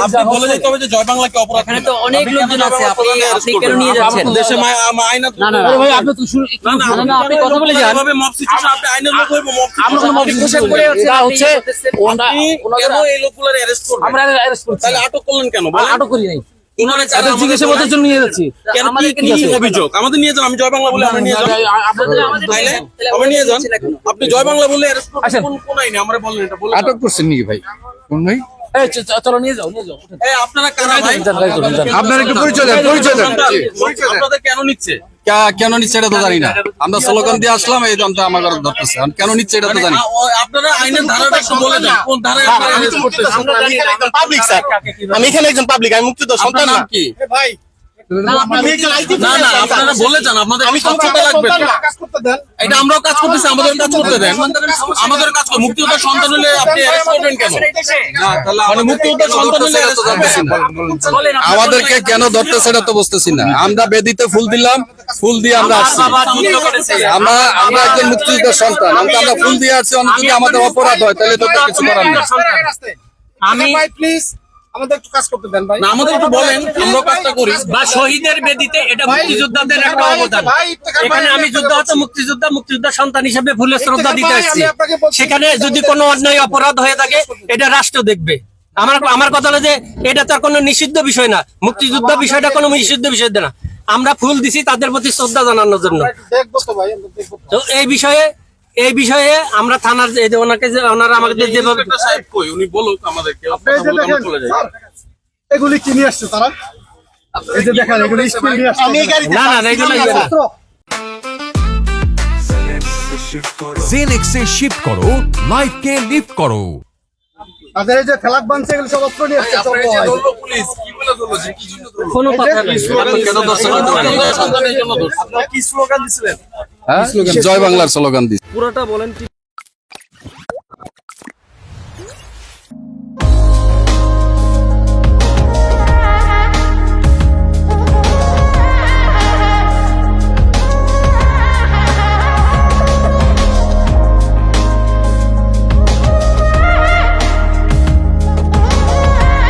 আপনি বলে যেতে হবে যে জয় বাংলাকে অপরাধ এখানে তো অনেক লোকজন আছে জয় আপনি আপনি কেন নিয়ে যাচ্ছেন? দেশে মা- না, না, ভাই আপনি তো শুরু না, না, না, না, আপনি কথা বলে যান। এভাবে mob situation, আপনি আইনের লোক হইবো, mob আমরা কোনো আপনি অভিযোগ পোশাক করি না। আছেন, এটা আপনি হচ্ছে ওনা- কেন এই লোকগুলোর arrest করবেন? আমরা অ্যারেস্ট করছি। তাহলে আটক করলেন কেন? আটক করি নাই। ওনারা যারা তাদের আমাদের নিয়ে যাচ্ছি। কেন কি- আমাদেরকে অভিযোগ? আমাদের নিয়ে যান আমি জয় বাংলা বলে আমরা নিয়ে যান আপনাদের নিয়ে যান। আপনি জয় বাংলা বলে arrest করবেন। আসেন। কোন কোন আইনে? আমরা বললেন এটা বলে আটক করছেন নাকি ভাই কোন ভাই? চলো নিয়ে যাও নিয়ে যাও। আপনারা কারা ভাই? যান, যান, যান, যান। আপনার একটু পরিচয় দেন পরিচয় দেন। আপনাদের কেন নিচ্ছে? কেন নিচ্ছে? এটা তো জানি না। আমরা স্লোগান দিয়ে আসলাম এই দামটা আমার ধরতেছে। কেন নিচ্ছে এটা তো মানে জানি আপনারা আইনের ধারাটা বলে দেন কোন ধারায় পাবলিক স্যার আমি এখানে একজন পাবলিক আমি মুক্তি তো সন্তান নাম কি? একজন IT না না আপনারা বলে যান আপনাদের আমি স্বচ্ছতা লাগবে। তো। কাজ করতে দেন। এটা আমরাও কাজ করতেছি আমাদের কাজ করতে দেন। আমাদের কাজ কর মুক্তিযোদ্ধার সন্তান হলে আপনি অ্যারেস্ট করবেন কেন? মানে মুক্তিযোদ্ধার সন্তান হলে আমাদেরকে কেন ধরতেছে এটা তো বুঝতেছি না। আমরা বেদিতে ফুল দিলাম ফুল দিয়ে আমরা আসছি। আমরা আমরা একজন মুক্তিযোদ্ধার সন্তান। আমরা আমরা ফুল দিয়ে আসছি অনেক যদি আমাদের অপরাধ হয় তাহলে তো কিছু করার নেই। আমি প্লিজ আমাদের একটু কাজ করতে দেন ভাই। না আমাদের একটু বলেন আমরা কাজটা করি। বা শহীদের বেদিতে এটা মুক্তিযোদ্ধাদের একটা অবদান। ভাই, ভাই, এখানে আমি যুদ্ধাহত মুক্তিযোদ্ধা মুক্তিযোদ্ধার সন্তান হিসেবে ফুলের শ্রদ্ধা দিতে আসছি। সেখানে যদি কোনো অন্যায় অপরাধ হয়ে থাকে এটা রাষ্ট্র দেখবে। আমার আমার কথা হলো যে এটা তার কোনো নিষিদ্ধ বিষয় না। মুক্তিযুদ্ধ বিষয়টা কোনো নিষিদ্ধ বিষয় না। আমরা ফুল দিছি তাদের প্রতি শ্রদ্ধা জানানোর জন্য। দেখব তো ভাই আমরা দেখব তো। তো এই বিষয়ে এই বিষয়ে আমরা থানার যে এই যে ওনাকে যে ওনারা আমাদের যেভাবে উনি বলুক আমাদেরকে। এগুলি কি নিয়ে আসছে তারা? এই যে দেখেন এগুলি স্কুল নিয়ে আসছে। আমি এই গাড়িতে না, না, না, এগুলো ইয়ে জেনেক্সে শিফট করো লাইফকে লিফট করো। তাদের এই যে ফেলাক বানছে এগুলো সব অস্ত্র নিয়ে আসছে সব পুলিশ কি বলে ধরলো যে কি জন্য ধরলো? কোনো কথা নেই। কেন জয় বাংলার স্লোগান দিচ্ছে। পুরোটা বলেন